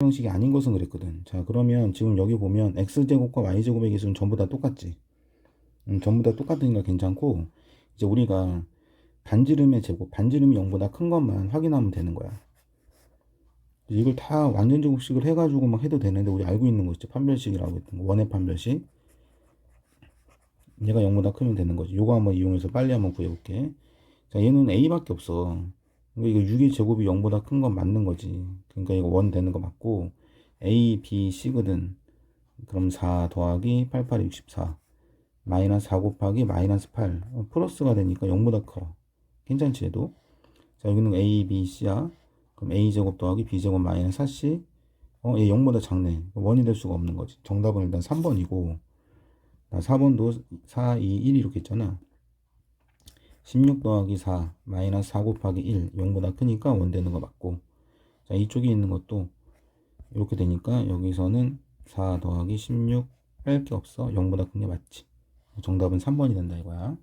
형식이 아닌 것은 그랬거든. 자, 그러면 지금 여기 보면 x제곱과 y제곱의 기수는 전부 다 똑같지. 음, 전부 다 똑같으니까 괜찮고, 이제 우리가 반지름의 제곱, 반지름이 0보다 큰 것만 확인하면 되는 거야. 이걸 다 완전 제곱식을 해가지고 막 해도 되는데, 우리 알고 있는 거 있지. 판별식이라고 했던 거. 원의 판별식. 얘가 0보다 크면 되는 거지. 요거 한번 이용해서 빨리 한번 구해볼게. 자, 얘는 a밖에 없어. 그러니까 이거 6의 제곱이 0보다 큰 건 맞는 거지. 그러니까 이거 원 되는 거 맞고, a, b, c거든. 그럼 4 더하기 88이 64. 마이너스 4 곱하기 마이너스 8. 어, 플러스가 되니까 0보다 커. 괜찮지, 얘도? 자, 여기는 a, b, c야. 그럼 a 제곱 더하기 b 제곱 마이너스 4c. 어, 얘 0보다 작네. 원이 될 수가 없는 거지. 정답은 일단 3번이고, 나 4번도 4, 2, 1 이렇게 있잖아. 16 더하기 4 마이너스 4 곱하기 1 0보다 크니까 원 되는 거 맞고. 자 이쪽에 있는 것도 이렇게 되니까 여기서는 4 더하기 16뺄게 없어. 0보다 큰 게 맞지. 정답은 3번이 된다 이거야